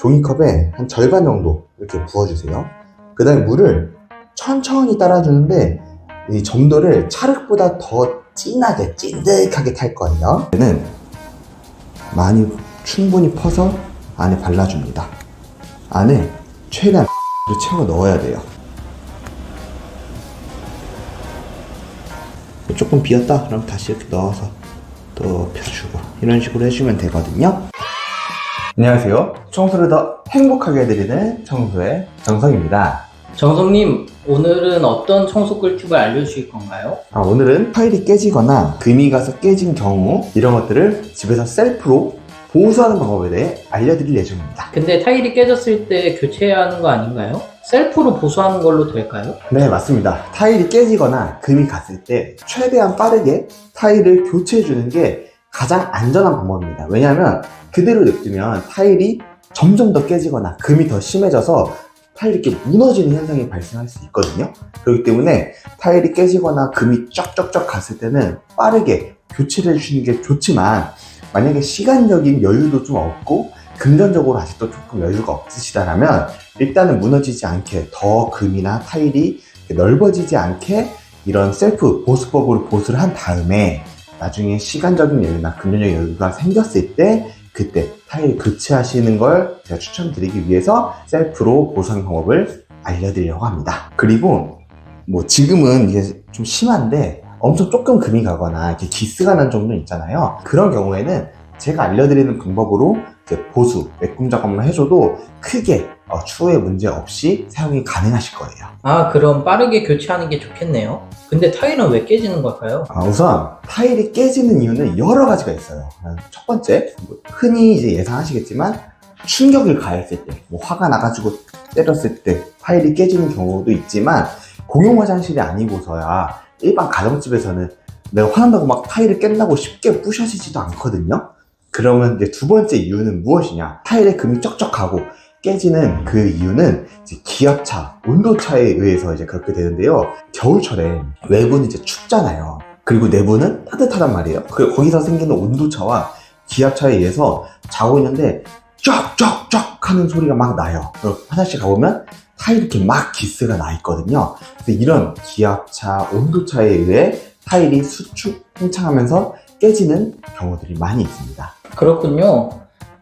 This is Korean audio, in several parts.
종이컵에 한 절반 정도 이렇게 부어주세요. 그 다음에 물을 천천히 따라주는데 이 점도를 찰흙보다 더 진하게 찐득하게 탈 거예요. 얘는 많이 충분히 퍼서 안에 발라줍니다. 안에 최대한 를 채워 넣어야 돼요. 조금 비었다? 그럼 다시 이렇게 넣어서 또 펴주고 이런 식으로 해주면 되거든요. 안녕하세요. 청소를 더 행복하게 해드리는 청소의 정성입니다. 정성님, 오늘은 어떤 청소 꿀팁을 알려주실 건가요? 아, 오늘은 타일이 깨지거나 금이 가서 깨진 경우 이런 것들을 집에서 셀프로 보수하는 방법에 대해 알려드릴 예정입니다. 근데 타일이 깨졌을 때 교체해야 하는 거 아닌가요? 셀프로 보수하는 걸로 될까요? 네, 맞습니다. 타일이 깨지거나 금이 갔을 때 최대한 빠르게 타일을 교체해주는 게 가장 안전한 방법입니다. 왜냐하면 그대로 냅두면 타일이 점점 더 깨지거나 금이 더 심해져서 타일이 이렇게 무너지는 현상이 발생할 수 있거든요. 그렇기 때문에 타일이 깨지거나 금이 쩍쩍쩍 갔을 때는 빠르게 교체를 해주시는 게 좋지만 만약에 시간적인 여유도 좀 없고 금전적으로 아직도 조금 여유가 없으시다라면 일단은 무너지지 않게 더 금이나 타일이 넓어지지 않게 이런 셀프 보수법으로 보수를 한 다음에 나중에 시간적인 여유나 금전적인 여유가 생겼을 때 그때 타일 교체하시는 걸 제가 추천드리기 위해서 셀프로 보수하는 방법을 알려드리려고 합니다. 그리고 뭐 지금은 이게 좀 심한데 엄청 조금 금이 가거나 이렇게 기스가 난 정도 있잖아요. 그런 경우에는 제가 알려드리는 방법으로 보수, 메꿈 작업만 해줘도 크게 어, 추후에 문제 없이 사용이 가능하실 거예요. 아, 그럼 빠르게 교체하는 게 좋겠네요. 근데 타일은 왜 깨지는 걸까요? 아, 우선 타일이 깨지는 이유는 여러 가지가 있어요. 아, 첫 번째, 뭐 흔히 이제 예상하시겠지만 충격을 가했을 때, 뭐 화가 나가지고 때렸을 때 타일이 깨지는 경우도 있지만 공용 화장실이 아니고서야 일반 가정집에서는 내가 화난다고 막 타일을 깬다고 쉽게 부셔지지도 않거든요. 그러면 이제 두 번째 이유는 무엇이냐? 타일에 금이 쩍쩍하고 깨지는 그 이유는 기압차, 온도차에 의해서 이제 그렇게 되는데요. 겨울철에 외부는 이제 춥잖아요. 그리고 내부는 따뜻하단 말이에요. 그 거기서 생기는 온도차와 기압차에 의해서 자고 있는데 쩍쩍쩍 하는 소리가 막 나요. 화장실 가보면 타일이 이렇게 막 기스가 나 있거든요. 그래서 이런 기압차, 온도차에 의해 타일이 수축, 팽창하면서 깨지는 경우들이 많이 있습니다. 그렇군요.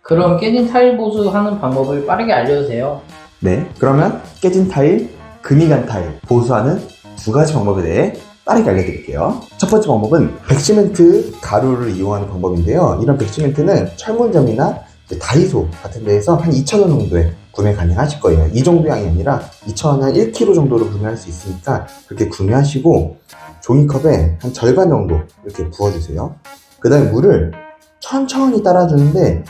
그럼 깨진 타일 보수하는 방법을 빠르게 알려주세요. 네, 그러면 깨진 타일, 금이 간 타일 보수하는 두 가지 방법에 대해 빠르게 알려드릴게요. 첫 번째 방법은 백시멘트 가루를 이용하는 방법인데요. 이런 백시멘트는 철물점이나 다이소 같은 데에서 한 2,000원 정도에 구매 가능하실 거예요. 이 정도 양이 아니라 2,000원 한 1kg 정도로 구매할 수 있으니까 그렇게 구매하시고 종이컵에 한 절반 정도 이렇게 부어주세요. 그 다음에 물을 천천히 따라주는데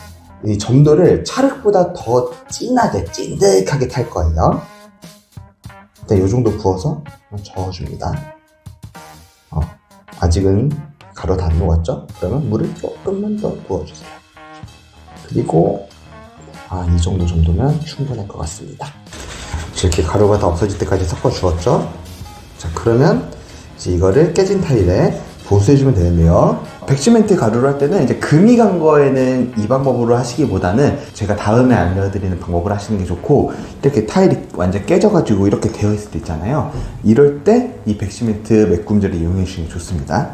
이 점도를 찰흙보다 더 진하게 찐득하게 탈 거예요. 일단 이 정도 부어서 저어줍니다. 어, 아직은 가루 다안 녹았죠? 그러면 물을 조금만 더 부어주세요. 그리고 아, 이 정도 정도면 충분할 것 같습니다. 이렇게 가루가 다 없어질 때까지 섞어 주었죠? 자, 그러면 이제 이거를 깨진 타일에 보수해주면 되는데요. 백시멘트 가루를 할 때는 이제 금이 간 거에는 이 방법으로 하시기보다는 제가 다음에 알려드리는 방법을 하시는 게 좋고 이렇게 타일이 완전 깨져가지고 이렇게 되어 있을 때 있잖아요. 이럴 때 이 백시멘트 메꿈제를 이용해 주시는 게 좋습니다.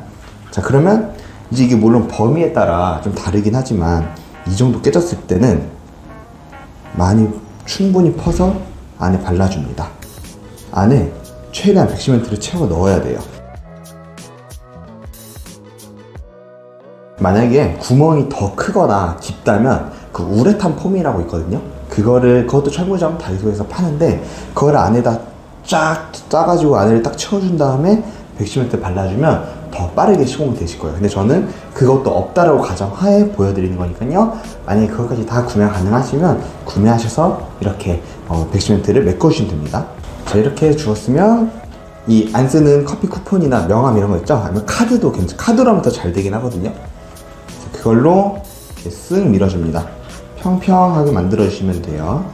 자 그러면 이제 이게 물론 범위에 따라 좀 다르긴 하지만 이 정도 깨졌을 때는 많이 충분히 퍼서 안에 발라줍니다. 안에 최대한 백시멘트를 채워 넣어야 돼요. 만약에 구멍이 더 크거나 깊다면 그 우레탄 폼이라고 있거든요. 그거를 그것도 철물점 다이소에서 파는데 그걸 안에다 쫙 짜가지고 안에를 딱 채워준 다음에 백시멘트 발라주면 더 빠르게 시공이 되실 거예요. 근데 저는 그것도 없다라고 가정하에 보여드리는 거니까요. 만약에 그것까지 다 구매 가능하시면 구매하셔서 이렇게 어, 백시멘트를 메꿔주시면 됩니다. 자 이렇게 주었으면 이 안 쓰는 커피 쿠폰이나 명함 이런 거 있죠? 아니면 카드도 괜찮. 카드로 하면 더 잘 되긴 하거든요. 그걸로 이렇게 쓱 밀어줍니다. 평평하게 만들어주시면 돼요.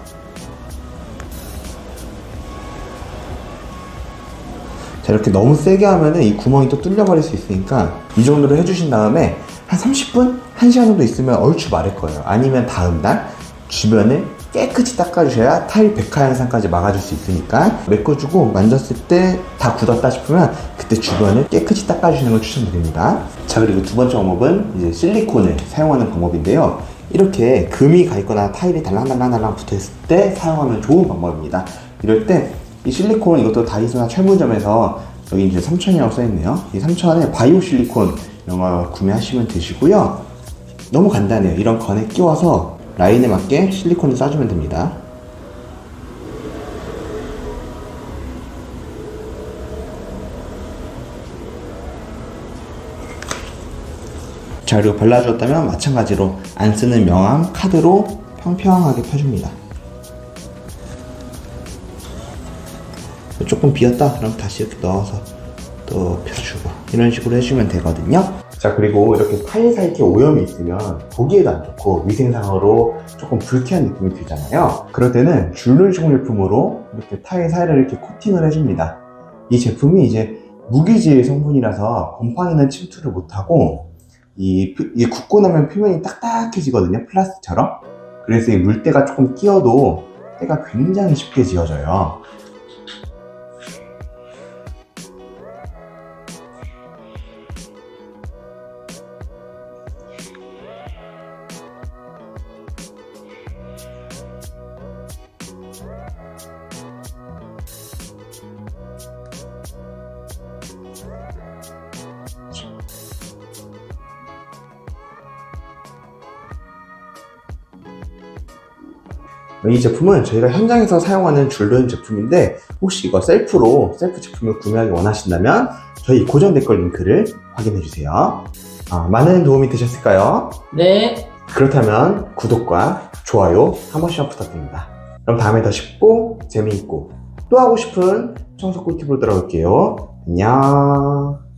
자, 이렇게 너무 세게 하면은 이 구멍이 또 뚫려버릴 수 있으니까 이 정도로 해주신 다음에 한 30분? 1시간 정도 있으면 얼추 마를 거예요. 아니면 다음날 주변을 깨끗이 닦아주셔야 타일 백화 현상까지 막아줄 수 있으니까 메꿔주고 만졌을 때 다 굳었다 싶으면 그때 주변을 깨끗이 닦아주시는 걸 추천드립니다. 자 그리고 두 번째 방법은 이제 실리콘을 사용하는 방법인데요. 이렇게 금이 가 있거나 타일이 달랑달랑달랑 붙어있을 때 사용하면 좋은 방법입니다. 이럴 때 이 실리콘 이것도 다이소나 철물점에서 여기 이제 3천이라고 써있네요. 이 3천에 바이오 실리콘 이런 거 구매하시면 되시고요. 너무 간단해요. 이런 건에 끼워서 라인에 맞게 실리콘을 싸주면 됩니다. 자 그리고 발라주었다면 마찬가지로 안 쓰는 명암 카드로 평평하게 펴줍니다. 조금 비었다 그럼 다시 이렇게 넣어서 또 펴주고 이런 식으로 해주면 되거든요. 자 그리고 이렇게 타일 사이에 오염이 있으면 보기에도 안 좋고 위생상으로 조금 불쾌한 느낌이 들잖아요. 그럴 때는 줄눈식 제품으로 이렇게 타일 사이를 이렇게 코팅을 해줍니다. 이 제품이 이제 무기질 성분이라서 곰팡이는 침투를 못하고 이, 표- 이 굳고 나면 표면이 딱딱해지거든요. 플라스틱처럼. 그래서 이 물때가 조금 끼어도 때가 굉장히 쉽게 지워져요. 이 제품은 저희가 현장에서 사용하는 줄눈 제품인데 혹시 이거 셀프로 셀프 제품을 구매하기 원하신다면 저희 고정 댓글 링크를 확인해 주세요. 아, 많은 도움이 되셨을까요? 네. 그렇다면 구독과 좋아요 한 번씩만 부탁드립니다. 그럼 다음에 더 쉽고 재미있고 또 하고 싶은 청소 꿀팁으로 돌아올게요. 안녕.